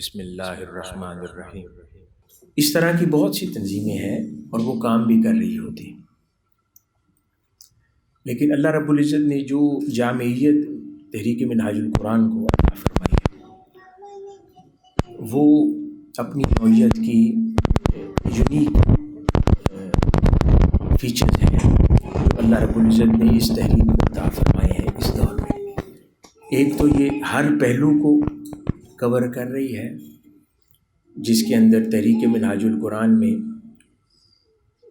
بسم اللہ الرحمن الرحیم۔ اس طرح کی بہت سی تنظیمیں ہیں اور وہ کام بھی کر رہی ہوتی۔ لیکن اللہ رب العزت نے جو جامعیت تحریک منہاج القرآن کو عطا فرمائی ہے، وہ اپنی نوعیت کی یونیک فیچرز ہیں جو اللہ رب العزت نے اس تحریک میں عطا فرمائے ہیں، اس دور میں۔ ایک تو یہ ہر پہلو کو کور کر رہی ہے، جس کے اندر تحریک مناج القرآن میں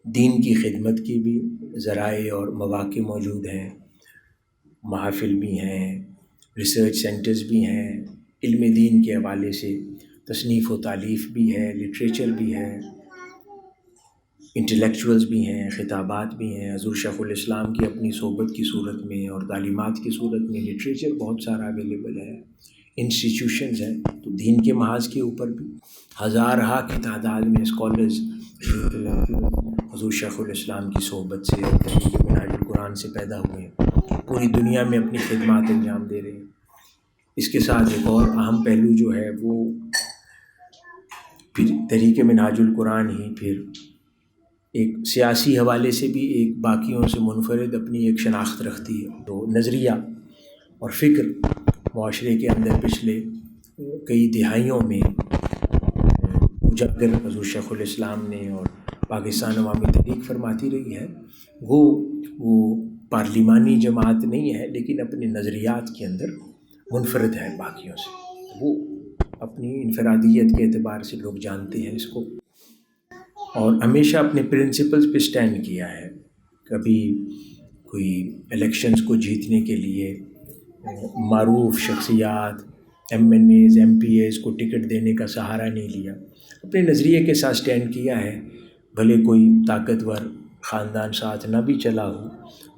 دین کی خدمت کی بھی ذرائع اور مواقع موجود ہیں۔ محافل بھی ہیں ریسرچ سینٹرز بھی ہیں، علم دین کے حوالے سے تصنیف و تعلیف بھی ہے لٹریچر بھی ہے انٹلیکچوئلس بھی ہیں، خطابات بھی ہیں۔ حضور شیخ الاسلام کی اپنی صحبت کی صورت میں اور تعلیمات کی صورت میں لٹریچر بہت سارا اویلیبل ہے۔ انسٹیٹیوشنز ہیں، تو دین کے محاذ کے اوپر بھی ہزار ہا کی تعداد میں اسکالرز حضور شیخ الاسلام کی صحبت سے مناج القرآن سے پیدا ہوئے ہیں۔ پوری دنیا میں اپنی خدمات انجام دے رہے ہیں۔ اس کے ساتھ ایک اور اہم پہلو جو ہے، وہ پھر طریقے مناج القرآن ہی پھر ایک سیاسی حوالے سے بھی ایک باقیوں سے منفرد اپنی ایک شناخت رکھتی ہے۔ تو نظریہ اور فکر معاشرے کے اندر پچھلے کئی دہائیوں میں اجاگر حضور شیخ الاسلام نے اور پاکستان عوامی تحریک فرماتی رہی ہے، وہ وہ پارلیمانی جماعت نہیں ہے، لیکن اپنے نظریات کے اندر منفرد ہے باقیوں سے۔ وہ اپنی انفرادیت کے اعتبار سے لوگ جانتے ہیں اس کو۔ اور ہمیشہ اپنے پرنسپلس پہ اسٹینڈ کیا ہے۔ کبھی کوئی الیکشنز کو جیتنے کے لیے معروف شخصیات M N As M P As کو ٹکٹ دینے کا سہارا نہیں لیا۔ اپنے نظریے کے ساتھ اسٹینڈ کیا ہے۔ بھلے کوئی طاقتور خاندان ساتھ نہ بھی چلا ہو،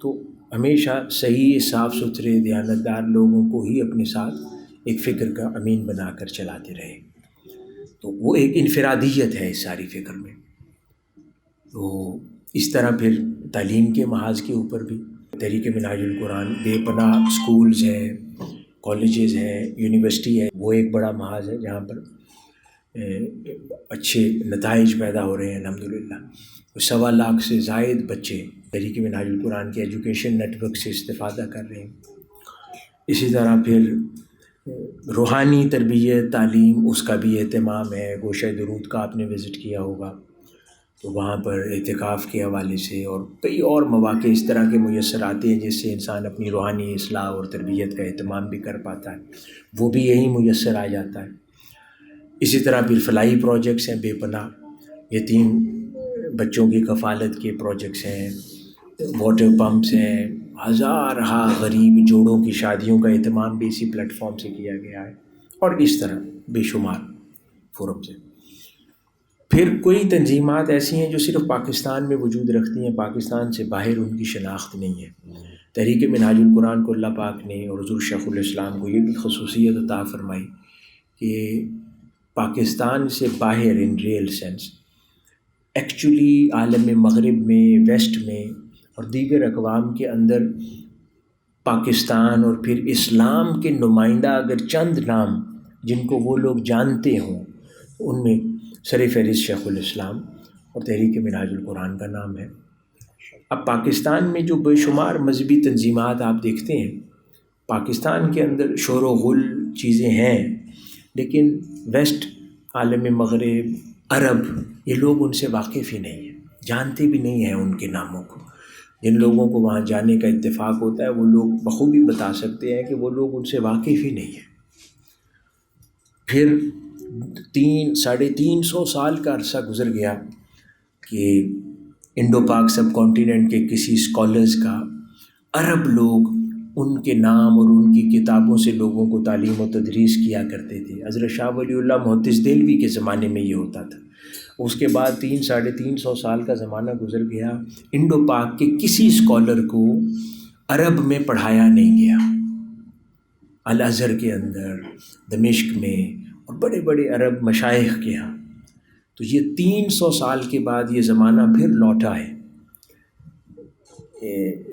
تو ہمیشہ صحیح صاف ستھرے دیانتدار لوگوں کو ہی اپنے ساتھ ایک فکر کا امین بنا کر چلاتے رہے۔ تو وہ ایک انفرادیت ہے اس ساری فکر میں۔ تو اس طرح پھر تعلیم کے محاذ کے اوپر بھی تحریک مناج القرآن، بے پناہ اسکولز ہیں کالجز ہیں یونیورسٹی ہے وہ ایک بڑا محاذ ہے جہاں پر اچھے نتائج پیدا ہو رہے ہیں الحمد للہ سوا لاکھ سے زائد بچے تحریک مناج القرآن کے ایجوکیشن نیٹ ورک سے استفادہ کر رہے ہیں۔ اسی طرح پھر، روحانی تربیت، تعلیم، اس کا بھی اہتمام ہے۔ گوشہ درود کا آپ نے وزٹ کیا ہوگا۔ تو وہاں پر اعتکاف کے حوالے سے اور کئی اور مواقع اس طرح کے میسر آتے ہیں جس سے انسان اپنی روحانی اصلاح اور تربیت کا اہتمام بھی کر پاتا ہے۔ وہ بھی یہی میسر آ جاتا ہے۔ اسی طرح پھر فلاحی پروجیکٹس ہیں، بے پناہ۔ یتیم بچوں کی کفالت کے پروجیکٹس ہیں۔ واٹر پمپس ہیں۔ ہزار ہا غریب جوڑوں کی شادیوں کا اہتمام بھی اسی پلیٹفارم سے کیا گیا ہے۔ اور اس طرح بے شمار فورم سے پھر کوئی تنظیمات ایسی ہیں جو صرف پاکستان میں وجود رکھتی ہیں، پاکستان سے باہر ان کی شناخت نہیں ہے۔ تحریک مناج القرآن کو اللہ پاک نے اور حضور شیخ الاسلام کو یہ بھی خصوصیت عطا فرمائی کہ پاکستان سے باہر ان ریئل سینس ایکچولی عالم مغرب میں، ویسٹ میں اور دیگر اقوام کے اندر پاکستان اور پھر اسلام کے نمائندہ اگر چند نام جن کو وہ لوگ جانتے ہوں، ان میں سر فہرست شیخ الاسلام اور تحریک مناج القرآن کا نام ہے۔ اب پاکستان میں جو بے شمار مذہبی تنظیمات آپ دیکھتے ہیں، پاکستان کے اندر شور و غل چیزیں ہیں، لیکن ویسٹ، عالم مغرب، عرب، یہ لوگ ان سے واقف ہی نہیں ہیں، جانتے بھی نہیں ہیں ان کے ناموں کو۔ جن لوگوں کو وہاں جانے کا اتفاق ہوتا ہے، وہ لوگ بخوبی بتا سکتے ہیں کہ وہ لوگ ان سے واقف ہی نہیں ہیں۔ پھر تین، ساڑھے تین سو سال کا عرصہ گزر گیا کہ انڈو پاک سب کانٹیننٹ کے کسی اسکالرز کا، عرب لوگ ان کے نام اور ان کی کتابوں سے لوگوں کو تعلیم و تدریس کیا کرتے تھے۔ حضرت شاہ ولی اللہ محدث دلوی کے زمانے میں یہ ہوتا تھا۔ اس کے بعد تین، ساڑھے تین سو سال کا زمانہ گزر گیا۔ انڈو پاک کے کسی اسکالر کو عرب میں پڑھایا نہیں گیا۔ الازہر کے اندر، دمشق میں اور بڑے بڑے عرب مشائق کے یہاں تو یہ تین سو سال کے بعد یہ زمانہ پھر لوٹا ہے۔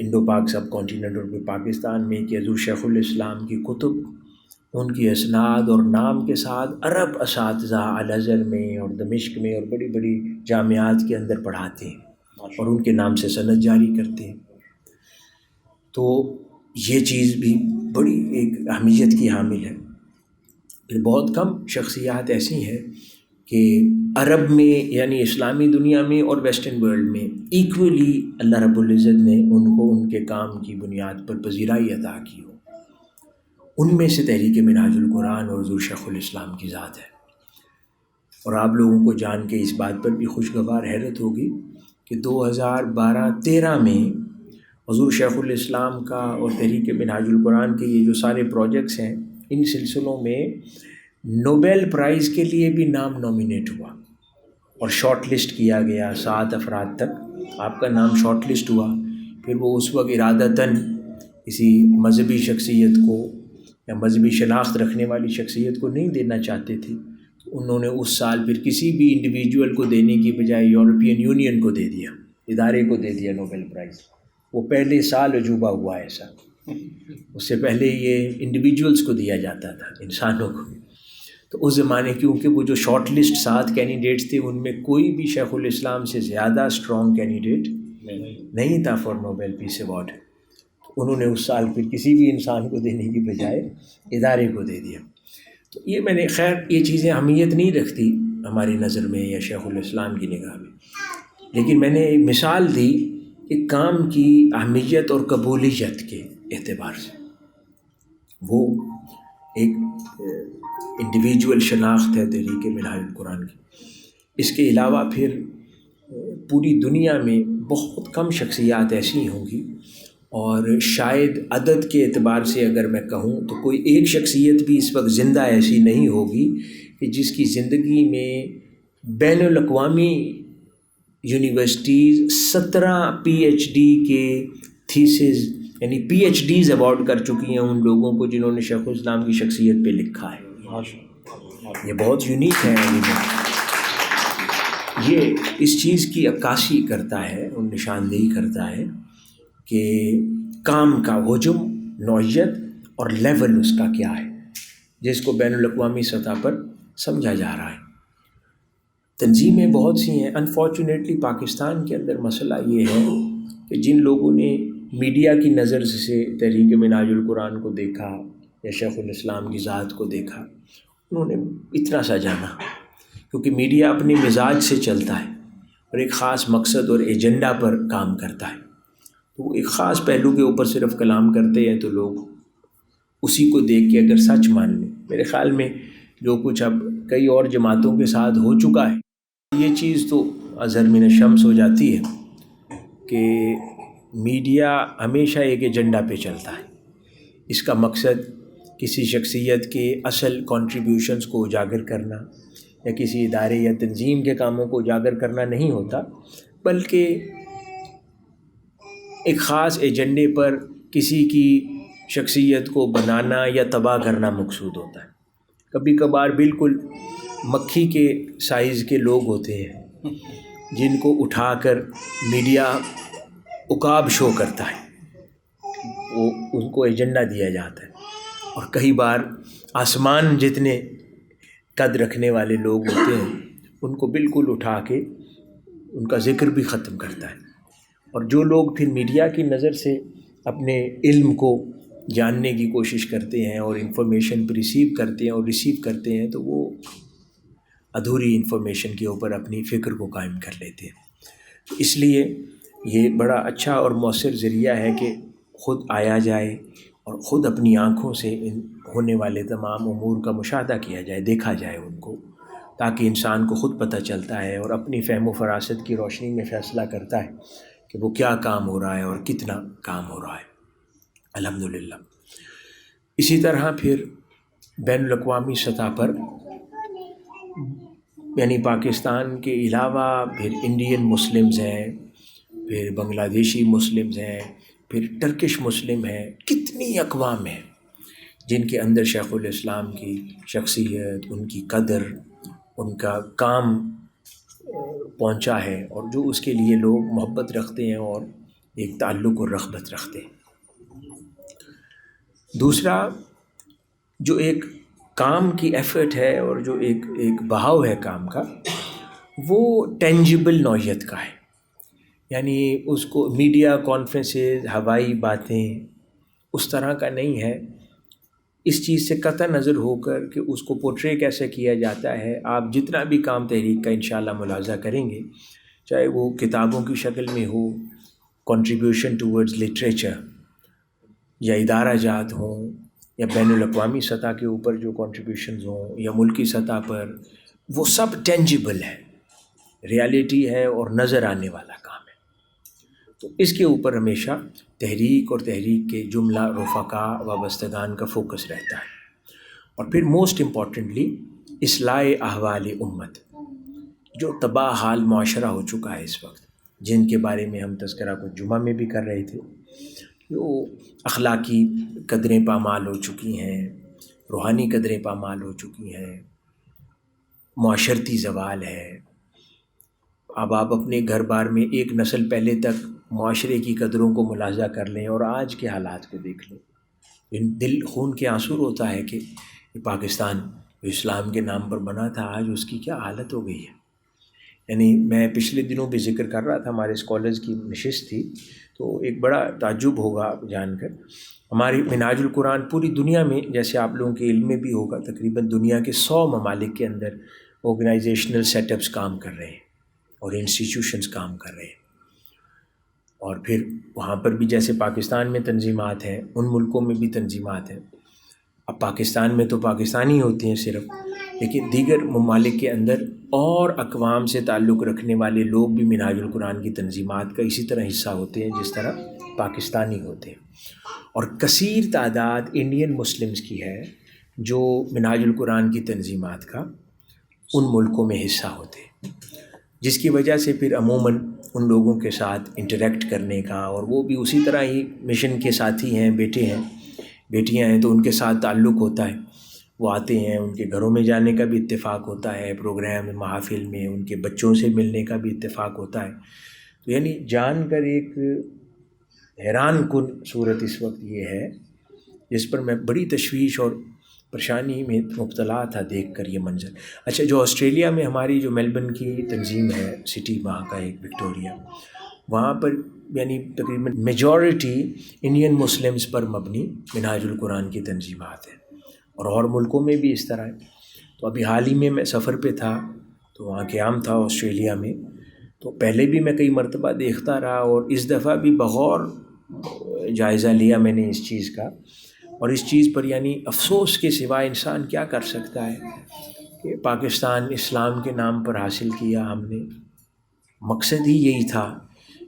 انڈو پاک سب کانٹیننٹ اور پاکستان میں کہ حضور شیخ الاسلام کی کتب، ان کی اسناد اور نام کے ساتھ عرب اساتذہ الازہر میں اور دمشق میں اور بڑی بڑی جامعات کے اندر پڑھاتے ہیں اور ان کے نام سے صنعت جاری کرتے ہیں۔ تو یہ چیز بھی بڑی ایک اہمیت کی حامل ہے۔ پھر بہت کم شخصیات ایسی ہیں کہ عرب میں یعنی اسلامی دنیا میں اور ویسٹرن ورلڈ میں ایکولی اللہ رب العزت نے ان کو ان کے کام کی بنیاد پر پذیرائی عطا کی ہو۔ ان میں سے تحریک مناج القرآن اور حضور شیخ الاسلام کی ذات ہے۔ اور آپ لوگوں کو جان کے اس بات پر بھی خوشگوار حیرت ہوگی کہ دو ہزار بارہ تیرہ میں حضور شیخ الاسلام کا اور تحریک مناج القرآن کے یہ جو سارے پروجیکٹس ہیں ان سلسلوں میں نوبیل پرائز کے لیے بھی نام نامینیٹ ہوا اور شارٹ لسٹ کیا گیا سات افراد تک۔ آپ کا نام شارٹ لسٹ ہوا، پھر وہ اس وقت ارادتاً کسی مذہبی شخصیت کو یا مذہبی شناخت رکھنے والی شخصیت کو نہیں دینا چاہتے تھے۔ انہوں نے اس سال پھر کسی بھی انڈیویجول کو دینے کی بجائے یورپین یونین کو دے دیا، ادارے کو دے دیا نوبیل پرائز۔ وہ پہلے سال عجوبہ ہوا ایسا۔ اس سے پہلے یہ انڈیویجولس کو دیا جاتا تھا، انسانوں کو۔ تو اس زمانے کیونکہ وہ جو شارٹ لسٹ سات کینڈیڈیٹس تھے، ان میں کوئی بھی شیخ الاسلام سے زیادہ اسٹرانگ کینڈیڈیٹ نہیں تھا فار نوبیل پیس ایوارڈ انہوں نے اس سال پھر کسی بھی انسان کو دینے کی بجائے ادارے کو دے دیا۔ تو یہ میں نے، خیر، یہ چیزیں اہمیت نہیں رکھتی ہماری نظر میں یا شیخ الاسلام کی نگاہ میں۔ لیکن میں نے ایک مثال دی کہ کام کی اہمیت اور قبولیت کے۔ اعتبار سے۔ وہ ایک انڈیویجول شناخت ہے تحریک ملال القرآن کی۔ اس کے علاوہ پھر پوری دنیا میں بہت کم شخصیات ایسی ہوں گی۔ اور شاید عدد کے اعتبار سے اگر میں کہوں تو کوئی ایک شخصیت بھی اس وقت زندہ ایسی نہیں ہوگی کہ جس کی زندگی میں بین الاقوامی یونیورسٹیز سترہ پی ایچ ڈی کے تھیسز یعنی پی ایچ ڈیز ایوارڈ کر چکی ہیں ان لوگوں کو جنہوں نے شیخ الاسلام کی شخصیت پہ لکھا ہے۔ یہ بہت یونیک ہے۔ یہ اس چیز کی عکاسی کرتا ہے، اور نشاندہی کرتا ہے کہ کام کا حجم، نوعیت اور لیول اس کا کیا ہے۔ جس کو بین الاقوامی سطح پر سمجھا جا رہا ہے۔ تنظیمیں بہت سی ہیں۔ انفارچونیٹلی پاکستان کے اندر مسئلہ یہ ہے کہ جن لوگوں نے میڈیا کی نظر سے تحریک مناج القرآن کو دیکھا یا شیخ الاسلام کی ذات کو دیکھا، انہوں نے اتنا سا جانا۔ کیونکہ میڈیا اپنی مزاج سے چلتا ہے اور ایک خاص مقصد اور ایجنڈا پر کام کرتا ہے۔ تو وہ ایک خاص پہلو کے اوپر صرف کلام کرتے ہیں تو لوگ اسی کو دیکھ کے اگر سچ مان لیں۔ میرے خیال میں جو کچھ اب کئی اور جماعتوں کے ساتھ ہو چکا ہے، یہ چیز تو اظہر من شمس ہو جاتی ہے کہ میڈیا ہمیشہ ایک ایجنڈا پہ چلتا ہے۔ اس کا مقصد کسی شخصیت کے اصل کنٹریبیوشنس کو اجاگر کرنا یا کسی ادارے یا تنظیم کے کاموں کو اجاگر کرنا نہیں ہوتا، بلکہ ایک خاص ایجنڈے پر کسی کی شخصیت کو بنانا یا تباہ کرنا مقصود ہوتا ہے۔ کبھی کبھار بالکل مکھی کے سائز کے لوگ ہوتے ہیں جن کو اٹھا کر میڈیا اکاب شو کرتا ہے۔ وہ ان کو ایجنڈا دیا جاتا ہے۔ اور کئی بار آسمان جتنے قد رکھنے والے لوگ ہوتے ہیں، ان کو بالکل اٹھا کے ان کا ذکر بھی ختم کرتا ہے۔ اور جو لوگ پھر میڈیا کی نظر سے اپنے علم کو جاننے کی کوشش کرتے ہیں اور انفارمیشن پہ ریسیو کرتے ہیں اور ریسیو کرتے ہیں، تو وہ ادھوری انفارمیشن کے اوپر اپنی فکر کو قائم کر لیتے ہیں۔ اس لیے یہ بڑا اچھا اور مؤثر ذریعہ ہے کہ خود آیا جائے اور خود اپنی آنکھوں سے ان ہونے والے تمام امور کا مشاہدہ کیا جائے، دیکھا جائے ان کو، تاکہ انسان کو خود پتہ چلتا ہے اور اپنی فہم و فراست کی روشنی میں فیصلہ کرتا ہے کہ وہ کیا کام ہو رہا ہے اور کتنا کام ہو رہا ہے۔ الحمد للہ اسی طرح پھر بین الاقوامی سطح پر یعنی پاکستان کے علاوہ پھر انڈین مسلمز ہیں پھر بنگلہ دیشی مسلمز ہیں، پھر ٹرکش مسلم ہیں، کتنی اقوام ہیں جن کے اندر شیخ الاسلام کی شخصیت، ان کی قدر، ان کا کام پہنچا ہے اور جو اس کے لیے لوگ محبت رکھتے ہیں اور ایک تعلق اور رغبت رکھتے ہیں۔ دوسرا، جو ایک کام کی ایفرٹ ہے اور جو ایک ایک بہاؤ ہے کام کا، وہ ٹینجیبل نوعیت کا ہے۔ یعنی اس کو میڈیا کانفرنسز ہوائی باتیں، اس طرح کا نہیں ہے۔ اس چیز سے قطع نظر ہو کر کہ اس کو پورٹرے کیسے کیا جاتا ہے، آپ جتنا بھی کام تحریک کا انشاءاللہ ملاحظہ کریں گے، چاہے وہ کتابوں کی شکل میں ہو کنٹریبیوشن ٹورڈز لٹریچر یا ادارہ جات ہوں، یا بین الاقوامی سطح کے اوپر جو کنٹریبیوشنز ہوں، یا ملکی سطح پر، وہ سب ٹینجیبل ہے۔ ریالٹی ہے اور نظر آنے والا کام۔ تو اس کے اوپر ہمیشہ تحریک اور تحریک کے جملہ رفقا وابستگان کا فوکس رہتا ہے۔ اور پھر موسٹ امپورٹنٹلی اصلاح احوال امت، جو تباہ حال معاشرہ ہو چکا ہے اس وقت، جن کے بارے میں ہم تذکرہ کو جمعہ میں بھی کر رہے تھے۔ جو اخلاقی قدریں پامال ہو چکی ہیں، روحانی قدریں پامال ہو چکی ہیں، معاشرتی زوال ہے۔ اب آپ اپنے گھر بار میں ایک نسل پہلے تک معاشرے کی قدروں کو ملاحظہ کر لیں اور آج کے حالات کو دیکھ لیں۔ ان دل خون کے آنسور ہوتا ہے کہ پاکستان اسلام کے نام پر بنا تھا، آج اس کی کیا حالت ہو گئی ہے؟ یعنی میں پچھلے دنوں بھی ذکر کر رہا تھا، ہمارے اس کالج کی نشست تھی، تو ایک بڑا تعجب ہوگا آپ جان کر۔ ہماری مناج القرآن پوری دنیا میں، جیسے آپ لوگوں کے علم میں بھی ہوگا، تقریباً دنیا کے سو ممالک کے اندر آرگنائزیشنل سیٹ اپس کام کر رہے ہیں اور انسٹیٹیوشنس کام کر رہے ہیں۔ اور پھر وہاں پر بھی جیسے پاکستان میں تنظیمات ہیں، ان ملکوں میں بھی تنظیمات ہیں۔ اب پاکستان میں تو پاکستانی ہوتے ہیں صرف، لیکن دیگر ممالک کے اندر اور اقوام سے تعلق رکھنے والے لوگ بھی مناج القرآن کی تنظیمات کا اسی طرح حصہ ہوتے ہیں جس طرح پاکستانی ہوتے ہیں۔ اور کثیر تعداد انڈین مسلمس کی ہے جو مناج القرآن کی تنظیمات کا ان ملکوں میں حصہ ہوتے ہیں۔ جس کی وجہ سے پھر عموماً ان لوگوں کے ساتھ انٹریکٹ کرنے کا اور وہ بھی اسی طرح ہی مشن کے ساتھی ہیں، بیٹے ہیں، بیٹیاں ہیں، تو ان کے ساتھ تعلق ہوتا ہے۔ وہ آتے ہیں، ان کے گھروں میں جانے کا بھی اتفاق ہوتا ہے پروگرام محافل میں، ان کے بچوں سے ملنے کا بھی اتفاق ہوتا ہے۔ تو یعنی جان کر ایک حیران کن صورت اس وقت یہ ہے، جس پر میں بڑی تشویش اور پریشانی میں مبتلا تھا دیکھ کر یہ منظر۔ اچھا جو آسٹریلیا میں ہماری جو میلبرن کی تنظیم ہے، سٹی وہاں کا ایک وکٹوریا، وہاں پر یعنی تقریباً میجورٹی انڈین مسلمس پر مبنی مناج القرآن کی تنظیمات ہیں۔ اور اور ملکوں میں بھی اس طرح ہے۔ تو ابھی حال ہی میں میں سفر پہ تھا، تو وہاں قیام تھا آسٹریلیا میں۔ تو پہلے بھی میں کئی مرتبہ دیکھتا رہا اور اس دفعہ بھی بغور جائزہ لیا میں نے اس چیز کا۔ اور اس چیز پر یعنی افسوس کے سوا انسان کیا کر سکتا ہے کہ پاکستان اسلام کے نام پر حاصل کیا ہم نے۔ مقصد ہی یہی تھا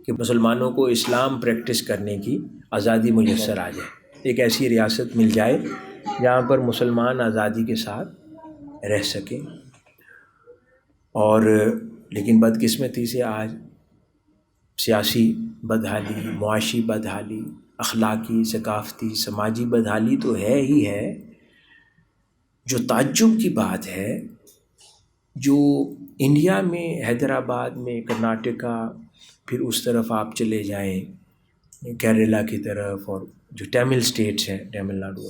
کہ مسلمانوں کو اسلام پریکٹس کرنے کی آزادی میسر آ جائے۔ ایک ایسی ریاست مل جائے جہاں پر مسلمان آزادی کے ساتھ رہ سکیں۔ اور لیکن بدقسمتی سے آج سیاسی بدحالی، معاشی بدحالی اخلاقی، ثقافتی، سماجی بدحالی تو ہے ہی ہے۔ جو تعجب کی بات ہے، جو انڈیا میں، حیدرآباد میں، کرناٹکا، پھر اس طرف آپ چلے جائیں کیرلا کی طرف اور جو ٹیمل اسٹیٹس ہیں ٹیمل ناڈو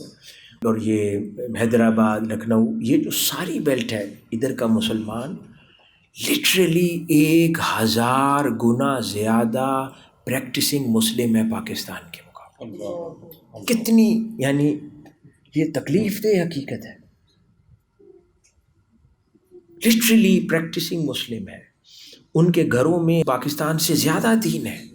اور یہ حیدرآباد، لکھنؤ، یہ جو ساری بیلٹ ہے، ادھر کا مسلمان لٹرلی ایک ہزار گنا زیادہ پریکٹسنگ مسلم ہے پاکستان کتنی؟ یعنی یہ تکلیف دہ حقیقت ہے۔ لٹرلی پریکٹسنگ مسلم ہے۔ ان کے گھروں میں پاکستان سے زیادہ دین ہے۔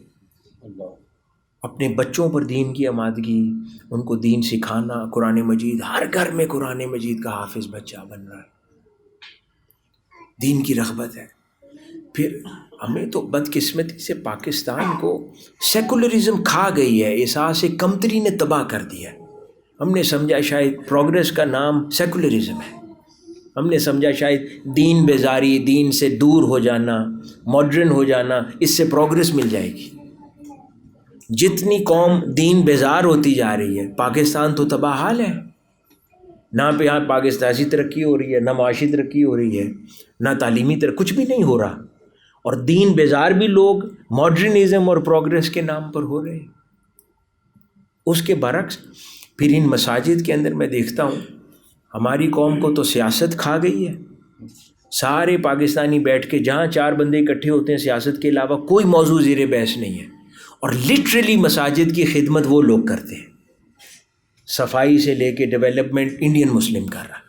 اپنے بچوں پر دین کی آمادگی ان کو دین سکھانا قرآن مجید ہر گھر میں قرآن مجید کا حافظ بچہ بن رہا ہے۔ دین کی رغبت ہے۔ پھر ہمیں تو بدقسمتی سے پاکستان کو سیکولرزم کھا گئی ہے احساس کمتری نے تباہ کر دیا ہے۔ ہم نے سمجھا شاید پروگرس کا نام سیکولرزم ہے۔ ہم نے سمجھا شاید دین بیزاری، دین سے دور ہو جانا ماڈرن ہو جانا، اس سے پروگرس مل جائے گی۔ جتنی قوم دین بیزار ہوتی جا رہی ہے، پاکستان تو تباہ حال ہے۔ نہ پہ یہاں پاکستانی ترقی ہو رہی ہے، نہ معاشی ترقی ہو رہی ہے، نہ تعلیمی ترقی کچھ بھی نہیں ہو رہا۔ اور دین بیزار بھی لوگ ماڈرنزم اور پروگرس کے نام پر ہو رہے ہیں۔ اس کے برعکس پھر ان مساجد کے اندر میں دیکھتا ہوں، ہماری قوم کو تو سیاست کھا گئی ہے۔ سارے پاکستانی بیٹھ کے جہاں چار بندے اکٹھے ہوتے ہیں، سیاست کے علاوہ کوئی موضوع زیر بحث نہیں ہے۔ اور لٹرلی مساجد کی خدمت وہ لوگ کرتے ہیں۔ صفائی سے لے کے ڈیولپمنٹ انڈین مسلم کر رہا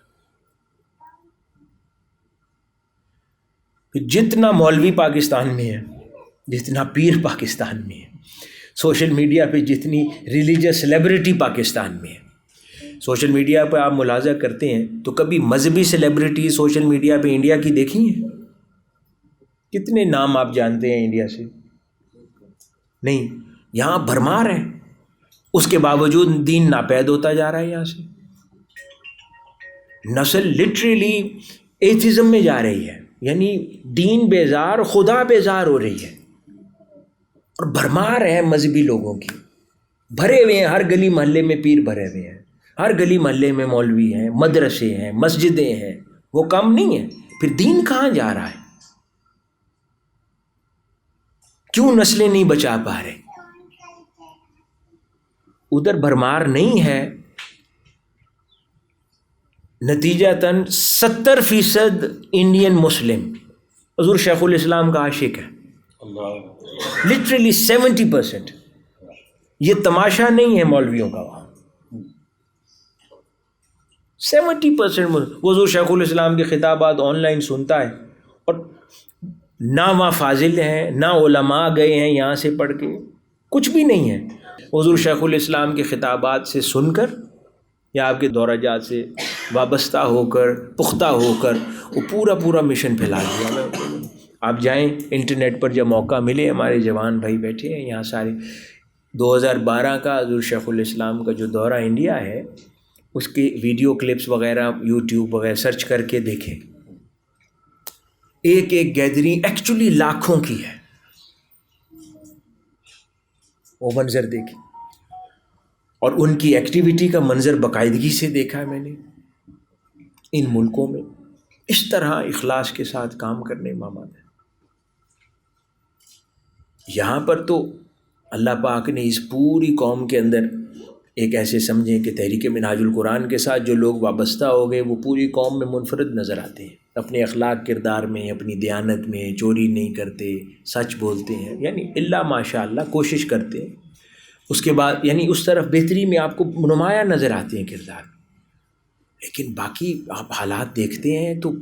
جتنا مولوی پاکستان میں ہے، جتنا پیر پاکستان میں ہے، سوشل میڈیا پہ جتنی ریلیجس سیلیبریٹی پاکستان میں ہے۔ سوشل میڈیا پہ آپ ملازہ کرتے ہیں تو کبھی مذہبی سیلیبریٹی سوشل میڈیا پہ انڈیا کی دیکھی ہیں؟ کتنے نام آپ جانتے ہیں انڈیا سے؟ نہیں، یہاں بھرمار ہے۔ اس کے باوجود دین ناپید ہوتا جا رہا ہے یہاں سے۔ نسل لٹریلی ایتھزم میں جا رہی ہے۔ یعنی دین بیزار، خدا بیزار ہو رہی ہے۔ اور بھرمار ہے مذہبی لوگوں کی۔ بھرے ہوئے ہیں، ہر گلی محلے میں پیر بھرے ہوئے ہیں۔ ہر گلی محلے میں مولوی ہیں، مدرسے ہیں، مسجدیں ہیں۔ وہ کم نہیں ہے۔ پھر دین کہاں جا رہا ہے؟ کیوں نسلیں نہیں بچا پا رہے؟ ادھر بھرمار نہیں ہے۔ نتیجہ تن ستر فیصد انڈین مسلم. حضور شیخ الاسلام کا عاشق ہے. لٹرلی سیونٹی پرسینٹ یہ تماشا نہیں ہے مولویوں کا وہاں. سیونٹی پرسینٹ حضور شیخ الاسلام کے خطابات آن لائن سنتا ہے. اور نہ وہاں فاضل ہیں نہ علماء گئے ہیں یہاں سے پڑھ کے. کچھ بھی نہیں ہے. حضور شیخ الاسلام کے خطابات سے سن کر یا آپ کے دورہ جات سے وابستہ ہو کر، پختہ ہو کر وہ پورا پورا مشن پھیلا دیا۔ آپ جائیں، انٹرنیٹ پر جب موقع ملے، ہمارے جوان بھائی بیٹھے ہیں۔ یہاں سارے دو ہزار بارہ کا حضور شیخ الاسلام کا جو دورہ انڈیا ہے، اس کی ویڈیو کلپس وغیرہ یوٹیوب وغیرہ سرچ کر کے دیکھیں۔ ایک ایک گیدرنگ ایکچولی لاکھوں کی ہے۔ وہ منظر دیکھیں۔ اور ان کی ایکٹیویٹی کا منظر باقاعدگی سے دیکھا ہے میں نے۔ ان ملکوں میں اس طرح اخلاص کے ساتھ کام کرنے ماماد ہے یہاں پر تو اللہ پاک نے اس پوری قوم کے اندر ایک ایسے سمجھیں کہ تحریک مناج القرآن کے ساتھ جو لوگ وابستہ ہو گئے وہ پوری قوم میں منفرد نظر آتے ہیں۔ اپنے اخلاق کردار میں، اپنی دیانت میں چوری نہیں کرتے، سچ بولتے ہیں۔ یعنی اللہ ماشاء اللہ کوشش کرتے ہیں۔ اس کے بعد یعنی اس طرف بہتری میں آپ کو نمایاں نظر آتے ہیں کردار۔ لیکن باقی آپ حالات دیکھتے ہیں تو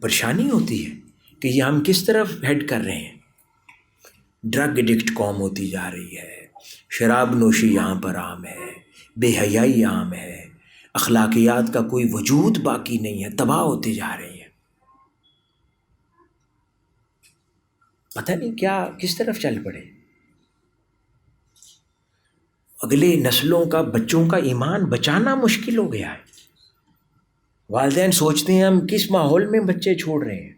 پریشانی ہوتی ہے کہ یہ ہم کس طرف ہیڈ کر رہے ہیں۔ ڈرگ ایڈکٹ قوم ہوتی جا رہی ہے۔ شراب نوشی یہاں پر عام ہے۔ بے حیائی عام ہے۔ اخلاقیات کا کوئی وجود باقی نہیں ہے۔ تباہ ہوتے جا رہی ہیں پتہ نہیں کیا، کس طرف چل پڑے؟ اگلے نسلوں کا بچوں کا ایمان بچانا مشکل ہو گیا ہے۔ والدین سوچتے ہیں ہم کس ماحول میں بچے چھوڑ رہے ہیں۔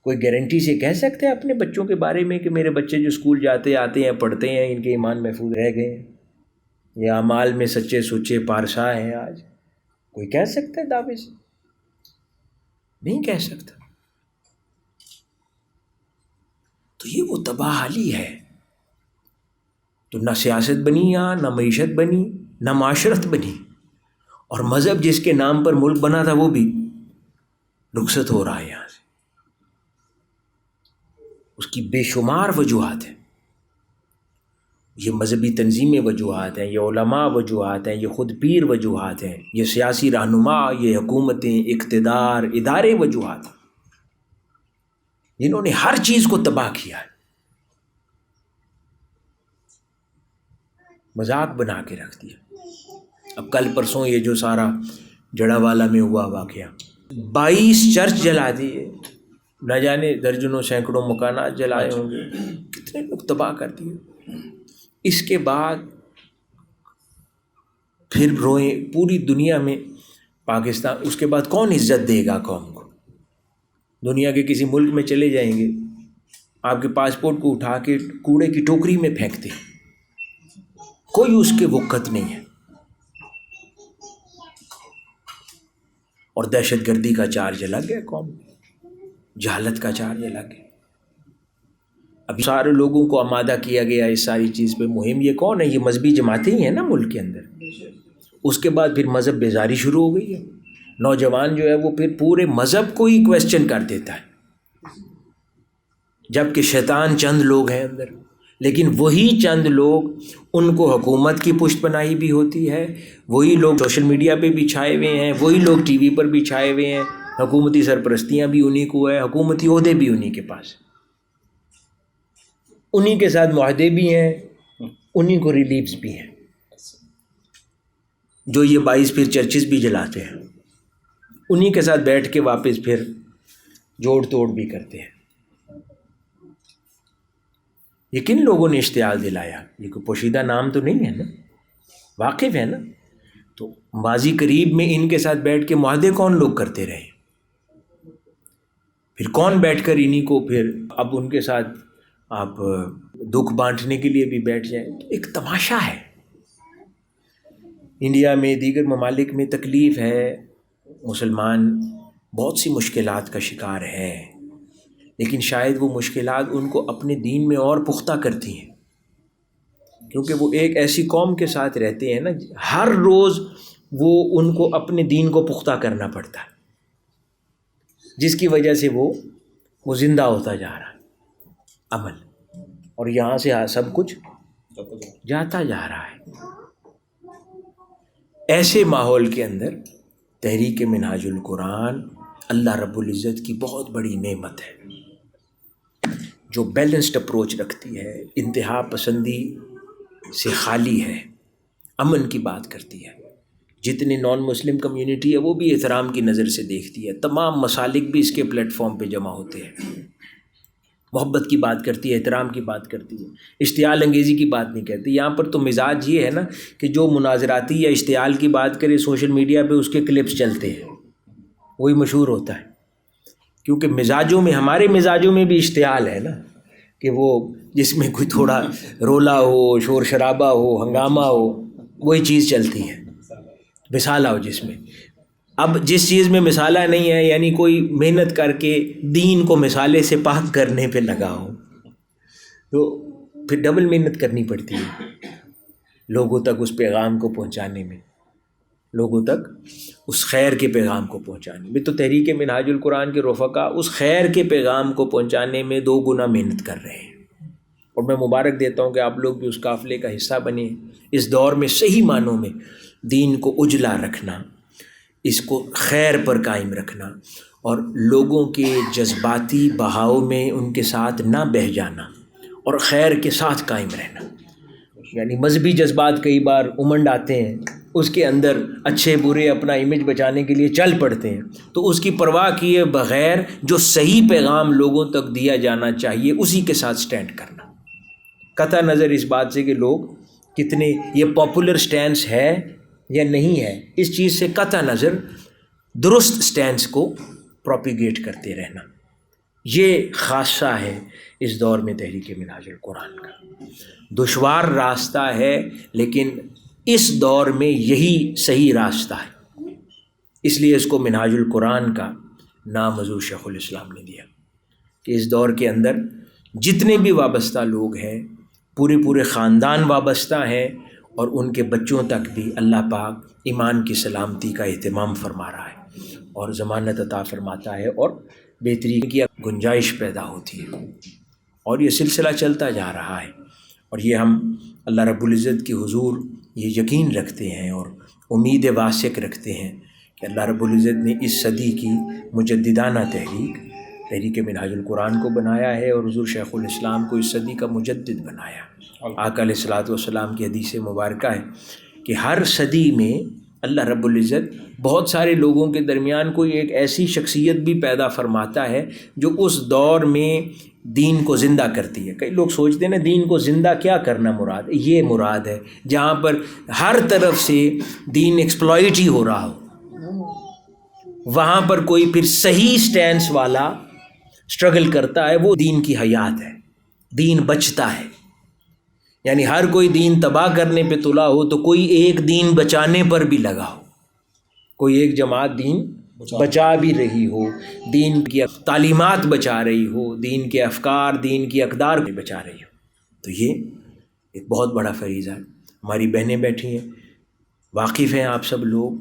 کوئی گارنٹی سے کہہ سکتے ہیں اپنے بچوں کے بارے میں کہ میرے بچے جو اسکول جاتے آتے ہیں، پڑھتے ہیں، ان کے ایمان محفوظ رہ گئے ہیں۔ یا امال میں سچے سچے پارسا ہیں آج۔ کوئی کہہ سکتا ہے دعوے سے؟ نہیں کہہ سکتا۔ تو یہ وہ تباہ حالی ہے۔ تو نہ سیاست بنی یہاں نہ معیشت بنی، نہ معاشرت بنی۔ اور مذہب جس کے نام پر ملک بنا تھا وہ بھی رخصت ہو رہا ہے یہاں سے۔ اس کی بے شمار وجوہات ہیں۔ یہ مذہبی تنظیمیں وجوہات ہیں، یہ علماء وجوہات ہیں، یہ خود پیر وجوہات ہیں، یہ سیاسی رہنما، یہ حکومتیں، اقتدار، ادارے وجوہات ہیں۔ جنہوں نے ہر چیز کو تباہ کیا ہے۔ مذاق بنا کے رکھ دیا۔ اب کل پرسوں یہ جو سارا جڑا والا میں ہوا واقعہ۔ بائیس چرچ جلا دیے۔ نہ جانے درجنوں سینکڑوں مکانات جلائے ہوں گے۔ کتنے لوگ تباہ کر دیے۔ اس کے بعد پھر روئیں پوری دنیا میں پاکستان۔ اس کے بعد کون عزت دے گا قوم کو؟ دنیا کے کسی ملک میں چلے جائیں گے۔ آپ کے پاسپورٹ کو اٹھا کے کوڑے کی ٹوکری میں پھینکتے ہیں۔ کوئی اس کے وقت نہیں ہے۔ اور دہشت گردی کا چارج الگ ہے قوم جہالت کا چارج الگ ہے اب سارے لوگوں کو آمادہ کیا گیا اس ساری چیز پہ۔ مہم یہ کون ہے؟ یہ مذہبی جماعتیں ہی ہیں نا ملک کے اندر۔ اس کے بعد پھر مذہب بیزاری شروع ہو گئی ہے۔ نوجوان جو ہے وہ پھر پورے مذہب کو ہی کویشچن کر دیتا ہے۔ جبکہ شیطان چند لوگ ہیں اندر۔ لیکن وہی چند لوگ ان کو حکومت کی پشت بنائی بھی ہوتی ہے، وہی لوگ سوشل میڈیا پہ بھی چھائے ہوئے ہیں، وہی لوگ ٹی وی پر بھی چھائے ہوئے ہیں۔ حکومتی سرپرستیاں بھی انہیں کو ہے حکومتی عہدے بھی انہیں کے پاس۔ انہیں کے ساتھ معاہدے بھی ہیں انہیں کو ریلیفس بھی ہیں۔ جو یہ باعث پھر چرچز بھی جلاتے ہیں۔ انہیں کے ساتھ بیٹھ کے واپس پھر جوڑ توڑ بھی کرتے ہیں۔ یہ کن لوگوں نے اشتعال دلایا؟ یہ کوئی پوشیدہ نام تو نہیں ہے نا؟ واقف ہے نا؟ تو ماضی قریب میں ان کے ساتھ بیٹھ کے معاہدے کون لوگ کرتے رہے؟ پھر کون بیٹھ کر انہیں کو پھر اب ان کے ساتھ آپ دکھ بانٹنے کے لیے بھی بیٹھ جائیں؟ ایک تماشا ہے۔ انڈیا میں دیگر ممالک میں تکلیف ہے۔ مسلمان بہت سی مشکلات کا شکار ہے لیکن شاید وہ مشکلات ان کو اپنے دین میں اور پختہ کرتی ہیں۔ کیونکہ وہ ایک ایسی قوم کے ساتھ رہتے ہیں نا، ہر روز وہ ان کو اپنے دین کو پختہ کرنا پڑتا ہے۔ جس کی وجہ سے وہ وہ زندہ ہوتا جا رہا ہے عمل اور یہاں سے سب کچھ جاتا جا رہا ہے۔ ایسے ماحول کے اندر تحریک مناج القرآن اللہ رب العزت کی بہت بڑی نعمت ہے۔ جو بیلنسڈ اپروچ رکھتی ہے، انتہا پسندی سے خالی ہے، امن کی بات کرتی ہے۔ جتنے نان مسلم کمیونٹی ہے، وہ بھی احترام کی نظر سے دیکھتی ہے۔ تمام مسالک بھی اس کے پلیٹ فارم پہ جمع ہوتے ہیں۔ محبت کی بات کرتی ہے، احترام کی بات کرتی ہے۔ اشتعال انگیزی کی بات نہیں کرتی یہاں پر تو مزاج یہ ہے نا کہ جو مناظراتی یا اشتعال کی بات کرے، سوشل میڈیا پہ اس کے کلپس چلتے ہیں۔ وہی مشہور ہوتا ہے۔ کیونکہ مزاجوں میں، ہمارے مزاجوں میں بھی اشتعال ہے نا کہ وہ جس میں کوئی تھوڑا رولا ہو، شور شرابہ ہو، ہنگامہ ہو، وہی چیز چلتی ہے مثالہ ہو جس میں۔ اب جس چیز میں مثالہ نہیں ہے یعنی کوئی محنت کر کے دین کو مثالے سے پاک کرنے پہ لگا ہو، تو پھر ڈبل محنت کرنی پڑتی ہے لوگوں تک اس پیغام کو پہنچانے میں۔ لوگوں تک اس خیر کے پیغام کو پہنچانے میں تو تحریک مناج القرآن کے رفقا اس خیر کے پیغام کو پہنچانے میں دو گنا محنت کر رہے ہیں۔ اور میں مبارک دیتا ہوں کہ آپ لوگ بھی اس قافلے کا حصہ بنے اس دور میں صحیح معنوں میں دین کو اجلا رکھنا، اس کو خیر پر قائم رکھنا اور لوگوں کے جذباتی بہاؤ میں ان کے ساتھ نہ بہہ جانا اور خیر کے ساتھ قائم رہنا۔ یعنی مذہبی جذبات کئی بار امنڈ آتے ہیں اس کے اندر اچھے برے اپنا امیج بچانے کے لیے چل پڑتے ہیں۔ تو اس کی پرواہ کیے بغیر جو صحیح پیغام لوگوں تک دیا جانا چاہیے، اسی کے ساتھ اسٹینڈ کرنا۔ قطع نظر اس بات سے کہ لوگ کتنے، یہ پاپولر اسٹینڈس ہے یا نہیں ہے، اس چیز سے قطع نظر درست اسٹینڈس کو پروپیگیٹ کرتے رہنا۔ یہ خاصہ ہے اس دور میں تحریک مناظر القرآن کا۔ دشوار راستہ ہے لیکن اس دور میں یہی صحیح راستہ ہے۔ اس لیے اس کو مناج القرآن کا نام حضور شیخ الاسلام نے دیا کہ اس دور کے اندر جتنے بھی وابستہ لوگ ہیں، پورے پورے خاندان وابستہ ہیں اور ان کے بچوں تک بھی اللہ پاک ایمان کی سلامتی کا اہتمام فرما رہا ہے اور ضمانت عطا فرماتا ہے اور بہتری کی گنجائش پیدا ہوتی ہے۔ اور یہ سلسلہ چلتا جا رہا ہے اور یہ ہم اللہ رب العزت کی حضور یہ یقین رکھتے ہیں اور امید واسق رکھتے ہیں کہ اللہ رب العزت نے اس صدی کی مجددانہ تحریک تحریک مناج القرآن کو بنایا ہے اور حضور شیخ الاسلام کو اس صدی کا مجدد بنایا۔ آقا علیہ الصلاۃ والسلام کی حدیث مبارکہ ہے کہ ہر صدی میں اللہ رب العزت بہت سارے لوگوں کے درمیان کوئی ایک ایسی شخصیت بھی پیدا فرماتا ہے جو اس دور میں دین کو زندہ کرتی ہے۔ کئی لوگ سوچتے ہیں نا دین کو زندہ کیا کرنا مراد؟ یہ مراد ہے جہاں پر ہر طرف سے دین ایکسپلائٹ ہی ہو رہا ہو۔ وہاں پر کوئی پھر صحیح سٹینس والا اسٹرگل کرتا ہے، وہ دین کی حیات ہے۔ دین بچتا ہے۔ یعنی ہر کوئی دین تباہ کرنے پہ تلا ہو تو کوئی ایک دین بچانے پر بھی لگا ہو۔ کوئی ایک جماعت دین بچا بھی رہی ہو دین کی تعلیمات بچا رہی ہو دین کے افکار دین کی اقدار بھی بچا رہی ہو۔ تو یہ ایک بہت بڑا فریضہ ہے۔ ہماری بہنیں بیٹھی ہیں واقف ہیں آپ سب لوگ۔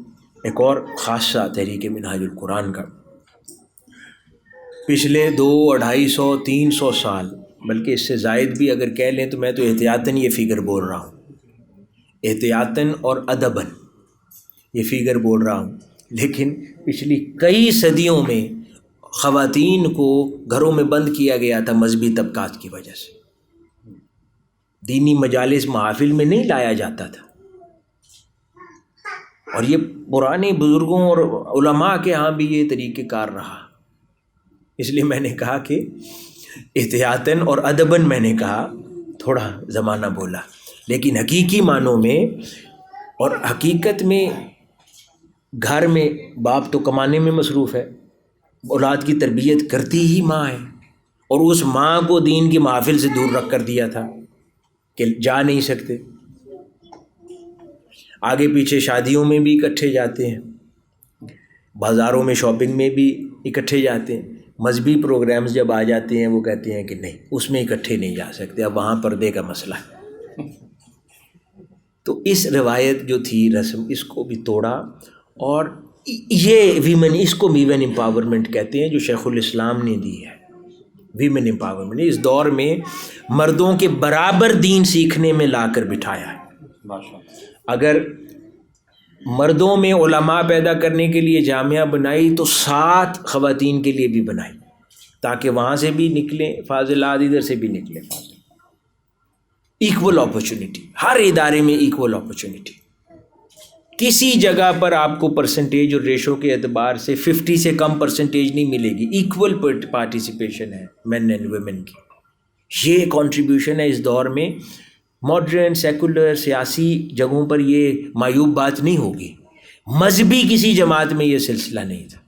ایک اور خاصہ تحریک مناج القرآن کا۔ پچھلے دو اڑھائی سو تین سو سال بلکہ اس سے زائد بھی اگر کہہ لیں تو میں تو احتیاطاً یہ فگر بول رہا ہوں۔ احتیاطاً اور ادباً یہ فگر بول رہا ہوں۔ لیکن پچھلی کئی صدیوں میں خواتین کو گھروں میں بند کیا گیا تھا مذہبی طبقات کی وجہ سے۔ دینی مجالس محافل میں نہیں لایا جاتا تھا۔ اور یہ پرانے بزرگوں اور علماء کے ہاں بھی یہ طریقہ کار رہا۔ اس لیے میں نے کہا کہ احتیاطاً اور ادباً میں نے کہا، تھوڑا زمانہ بولا۔ لیکن حقیقی معنوں میں اور حقیقت میں گھر میں باپ تو کمانے میں مصروف ہے، اولاد کی تربیت کرتی ہی ماں ہے۔ اور اس ماں کو دین کی محافل سے دور رکھ کر دیا تھا کہ جا نہیں سکتے۔ آگے پیچھے شادیوں میں بھی اکٹھے جاتے ہیں، بازاروں میں شاپنگ میں بھی اکٹھے جاتے ہیں۔ مذہبی پروگرامز جب آ جاتے ہیں وہ کہتے ہیں کہ نہیں اس میں اکٹھے نہیں جا سکتے اب وہاں پردے کا مسئلہ ہے۔ تو اس روایت جو تھی رسم اس کو بھی توڑا اور یہ ویمن اس کو ویمن امپاورمنٹ کہتے ہیں جو شیخ الاسلام نے دی ہے۔ ویمن امپاورمنٹ اس دور میں مردوں کے برابر دین سیکھنے میں لا کر بٹھایا ہے۔ اگر مردوں میں علماء پیدا کرنے کے لیے جامعہ بنائی تو سات خواتین کے لیے بھی بنائی تاکہ وہاں سے بھی نکلیں فاضلات ادھر سے بھی نکلیں۔ فاضل ایکول اپرچونیٹی ہر ادارے میں ایکول اپرچونیٹی کسی جگہ پر آپ کو پرسنٹیج اور ریشو کے اعتبار سے ففٹی سے کم پرسنٹیج نہیں ملے گی۔ ایکول پارٹیسپیشن ہے مین اینڈ ویمن کی۔ یہ کنٹریبیوشن ہے اس دور میں۔ ماڈرن سیکولر سیاسی جگہوں پر یہ معیوب بات نہیں ہوگی۔ مذہبی کسی جماعت میں یہ سلسلہ نہیں تھا۔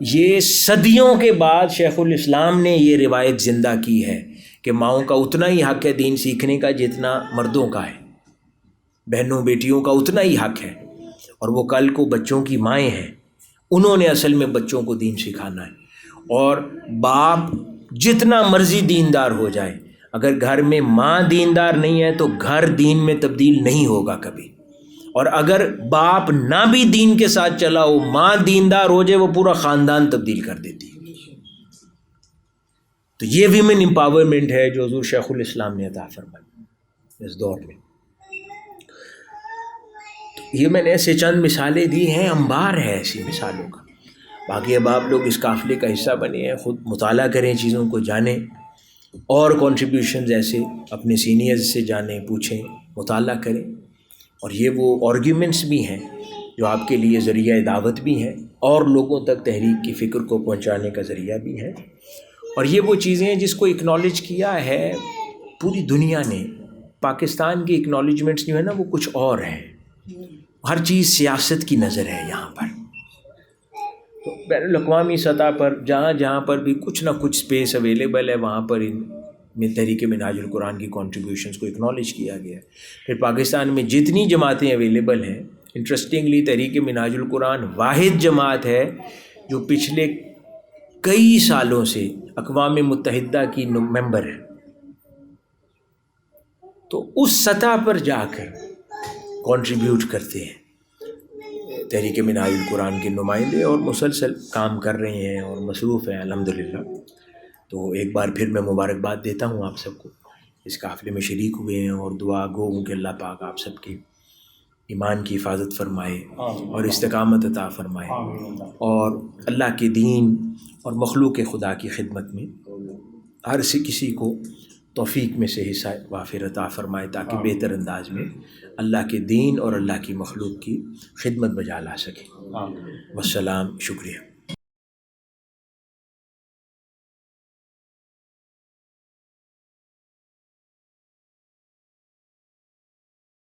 یہ صدیوں کے بعد شیخ الاسلام نے یہ روایت زندہ کی ہے کہ ماؤں کا اتنا ہی حق ہے دین سیکھنے کا جتنا مردوں کا ہے۔ بہنوں بیٹیوں کا اتنا ہی حق ہے۔ اور وہ کل کو بچوں کی مائیں ہیں۔ انہوں نے اصل میں بچوں کو دین سکھانا ہے۔ اور باپ جتنا مرضی دیندار ہو جائے اگر گھر میں ماں دیندار نہیں ہے تو گھر دین میں تبدیل نہیں ہوگا کبھی۔ اور اگر باپ نہ بھی دین کے ساتھ چلا ہو، ماں دیندار ہو جائے، وہ پورا خاندان تبدیل کر دیتی ہے۔ تو یہ ویمن امپاورمنٹ ہے جو حضور شیخ الاسلام نے عطا فرمائی اس دور میں۔ یہ میں نے ایسے چند مثالیں دی ہیں امبار ہے ایسی مثالوں کا۔ باقی اب آپ لوگ اس قافلے کا حصہ بنے ہیں، خود مطالعہ کریں، چیزوں کو جانیں۔ اور کنٹریبیوشنز ایسے اپنے سینئرز سے جانیں پوچھیں، مطالعہ کریں۔ اور یہ وہ آرگیومنٹس بھی ہیں جو آپ کے لیے ذریعہ دعوت بھی ہیں اور لوگوں تک تحریک کی فکر کو پہنچانے کا ذریعہ بھی ہے اور یہ وہ چیزیں ہیں جس کو اکنالج کیا ہے پوری دنیا نے۔ پاکستان کی اکنالجمنٹس جو ہے نا وہ کچھ اور ہیں۔ ہر چیز سیاست کی نظر ہے یہاں پر۔ تو بین الاقوامی سطح پر، جہاں جہاں پر بھی کچھ نہ کچھ اسپیس اویلیبل ہے، وہاں پر ان میں تحریک مناج القرآن کی کنٹریبیوشنس کو اکنالج کیا گیا ہے۔ پھر پاکستان میں جتنی جماعتیں اویلیبل ہیں انٹرسٹنگلی تحریک مناج القرآن واحد جماعت ہے، جو پچھلے کئی سالوں سے اقوام متحدہ کی ممبر ہے تو اس سطح پر جا کر کنٹریبیوٹ کرتے ہیں۔ تحریک مناج القرآن کے نمائندے اور مسلسل کام کر رہے ہیں اور مصروف ہیں الحمد للہ تو ایک بار پھر میں مبارکباد دیتا ہوں آپ سب کو۔ اس قافلے میں شریک ہوئے ہیں اور دعا گو ہوں کہ اللہ پاک آپ سب کی ایمان کی حفاظت فرمائے اور استقامت عطا فرمائے۔ اور اللہ کے دین اور مخلوق خدا کی خدمت میں ہر سی کسی کو توفیق میں سے حصہ وافر عطا فرمائے تاکہ بہتر انداز میں اللہ کے دین اور اللہ کی مخلوق کی خدمت بجا لا سکے۔ والسلام شکریہ۔